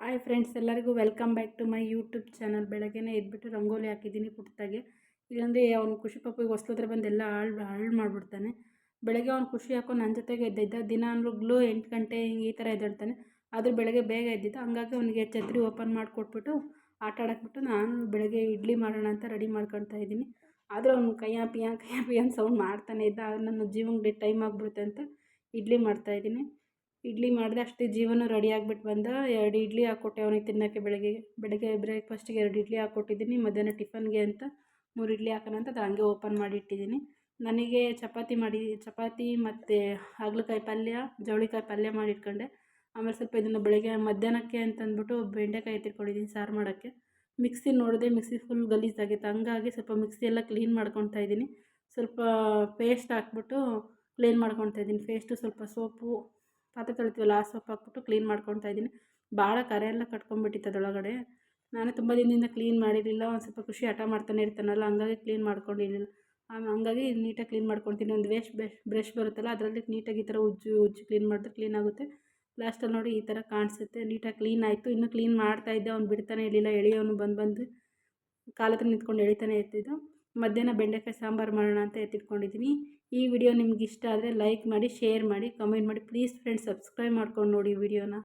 Hi friends ಎಲ್ಲರಿಗೂ welcome back to my YouTube channel ಬೆಳಗ್ಗೆನೇ ಇದ್ಬಿಟ್ಟು ರಂಗೋಲಿ ಹಾಕಿದ್ದೀನಿ ಪುಟ್ಟದಾಗೆ ಇಲ್ಲಾಂದರೆ ಅವನು ಖುಷಿ ಪಾಪಿಗೆ ಹೊಸ್ಲತ್ರ ಬಂದು ಎಲ್ಲ ಹಾಳು ಹಾಳು ಮಾಡಿಬಿಡ್ತಾನೆ. ಬೆಳಗ್ಗೆ ಅವ್ನು ಖುಷಿ ಹಾಕೊಂಡು ನನ್ನ ಜೊತೆಗೆ ಎದ್ದಿದ್ದ. ದಿನ ಗ್ಲೂ ಎಂಟು ಗಂಟೆ ಹಿಂಗೆ ಈ ಥರ ಎದ್ದಾಡ್ತಾನೆ ಆದರೂ ಬೆಳಗ್ಗೆ ಬೇಗ ಎದ್ದಿದ್ದ. ಹಂಗಾಗಿ ಅವನಿಗೆ ಛತ್ರಿ ಓಪನ್ ಮಾಡಿಕೊಟ್ಬಿಟ್ಟು ಆಟ ಆಡಕ್ಬಿಟ್ಟು ನಾನು ಬೆಳಗ್ಗೆ ಇಡ್ಲಿ ಮಾಡೋಣ ಅಂತ ರೆಡಿ ಮಾಡ್ಕೊಳ್ತಾ ಇದ್ದೀನಿ. ಆದರೂ ಅವ್ನು ಕೈಯ ಪಿಯಾ, ಕೈಯ ಪಿಯ ಅಂತ ಸೌಂಡ್ ಮಾಡ್ತಾನೆ ಇದ್ದ. ನನ್ನ ಜೀವನಕ್ಕೆ ಟೈಮ್ ಆಗಿಬಿಡುತ್ತೆ ಅಂತ ಇಡ್ಲಿ ಮಾಡ್ತಾಯಿದ್ದೀನಿ ಇಡ್ಲಿ ಮಾಡಿದೆ ಅಷ್ಟೇ ಜೀವನ ರೆಡಿ ಆಗಿಬಿಟ್ಟು ಬಂದ. ಎರಡು ಇಡ್ಲಿ ಹಾಕ್ಕೊಟ್ಟೆ ಅವನಿಗೆ ತಿನ್ನೋಕ್ಕೆ ಬೆಳಗ್ಗೆ ಬೆಳಗ್ಗೆ ಬ್ರೇಕ್ಫಾಸ್ಟಿಗೆ ಎರಡು ಇಡ್ಲಿ ಹಾಕ್ಕೊಟ್ಟಿದ್ದೀನಿ ಮಧ್ಯಾಹ್ನ ಟಿಫನ್ಗೆ ಅಂತ ಮೂರು ಇಡ್ಲಿ ಹಾಕೋಣ ಅಂತ ಅದು ಹಂಗೆ ಓಪನ್ ಮಾಡಿ ಇಟ್ಟಿದ್ದೀನಿ. ನನಗೆ ಚಪಾತಿ ಮಾಡಿ, ಚಪಾತಿ ಮತ್ತು ಹಾಗಲಕಾಯಿ ಪಲ್ಯ, ಜವಳಿಕಾಯಿ ಪಲ್ಯ ಮಾಡಿ ಇಟ್ಕೊಂಡೆ. ಆಮೇಲೆ ಸ್ವಲ್ಪ ಇದನ್ನು ಬೆಳಗ್ಗೆ ಮಧ್ಯಾಹ್ನಕ್ಕೆ ಅಂತಂದ್ಬಿಟ್ಟು ಬೆಂಡೆಕಾಯಿ ಎತ್ತಿಟ್ಕೊಂಡಿದ್ದೀನಿ ಸಾರು ಮಾಡೋಕ್ಕೆ. ಮಿಕ್ಸಿ ನೋಡಿದೆ ಮಿಕ್ಸಿ ಫುಲ್ ಗಲೀಜಾಗಿತ್ತು ಹಂಗಾಗಿ ಸ್ವಲ್ಪ ಮಿಕ್ಸಿ ಎಲ್ಲ ಕ್ಲೀನ್ ಮಾಡ್ಕೊತಾ ಇದ್ದೀನಿ. ಸ್ವಲ್ಪ ಪೇಸ್ಟ್ ಹಾಕ್ಬಿಟ್ಟು ಕ್ಲೀನ್ ಮಾಡ್ಕೊತಾ ಇದ್ದೀನಿ. ಪೇಸ್ಟು ಸ್ವಲ್ಪ ಸೋಪು ಪಾತ್ರೆ ತೊಳಿತೀವಲ್ಲ, ಆ ಸೋಪ್ ಹಾಕ್ಬಿಟ್ಟು ಕ್ಲೀನ್ ಮಾಡ್ಕೊತಾ ಇದ್ದೀನಿ. ಭಾಳ ಕರೆ ಎಲ್ಲ ಕಟ್ಕೊಂಡ್ಬಿಟ್ಟಿತ್ತು ಅದರೊಳಗಡೆ. ನಾನು ತುಂಬ ದಿನದಿಂದ ಕ್ಲೀನ್ ಮಾಡಿರಲಿಲ್ಲ, ಒಂದು ಸ್ವಲ್ಪ ಖುಷಿ ಹಠ ಮಾಡ್ತಾನೆ ಇರ್ತಾನಲ್ಲ, ಹಂಗಾಗಿ ಕ್ಲೀನ್ ಮಾಡ್ಕೊಂಡಿರಲಿಲ್ಲ. ಹಂಗಾಗಿ ನೀಟಾಗಿ ಕ್ಲೀನ್ ಮಾಡ್ಕೊತೀನಿ ಒಂದು ವೇಸ್ಟ್ ಬ್ರಷ್ ಬ್ರಷ್ ಬರುತ್ತಲ್ಲ, ಅದರಲ್ಲಿ ನೀಟಾಗಿ ಈ ಥರ ಉಜ್ಜು ಉಜ್ಜು ಕ್ಲೀನ್ ಮಾಡಿದ್ರೆ ಕ್ಲೀನ್ ಆಗುತ್ತೆ. ಲಾಸ್ಟಲ್ಲಿ ನೋಡಿ ಈ ಥರ ಕಾಣಿಸುತ್ತೆ. ನೀಟಾಗಿ ಕ್ಲೀನ್ ಆಯಿತು. ಇನ್ನೂ ಕ್ಲೀನ್ ಮಾಡ್ತಾ ಇದ್ದೆ. ಅವ್ನು ಬಿಡ್ತಾನೆ ಇರಲಿಲ್ಲ, ಎಳೆಯೋನು ಬಂದು ಬಂದು. ಕಾಲತ್ರ ನಿಂತ್ಕೊಂಡು ಎಳಿತಾನೆ ಇರ್ತಿದ್ದು. ಮಧ್ಯಾಹ್ನ ಬೆಂಡೆಕಾಯಿ ಸಾಂಬಾರು ಮಾಡೋಣ ಅಂತ ಎತ್ತಿಟ್ಕೊಂಡಿದ್ದೀನಿ. ಈ ವಿಡಿಯೋ ನಿಮ್ಗೆ ಇಷ್ಟ ಆದರೆ ಲೈಕ್ ಮಾಡಿ ಶೇರ್ ಮಾಡಿ ಕಮೆಂಟ್ ಮಾಡಿ. ಪ್ಲೀಸ್ ಫ್ರೆಂಡ್ಸ್ ಸಬ್ಸ್ಕ್ರೈಬ್ ಮಾಡ್ಕೊಂಡು ನೋಡಿ ವಿಡಿಯೋನ.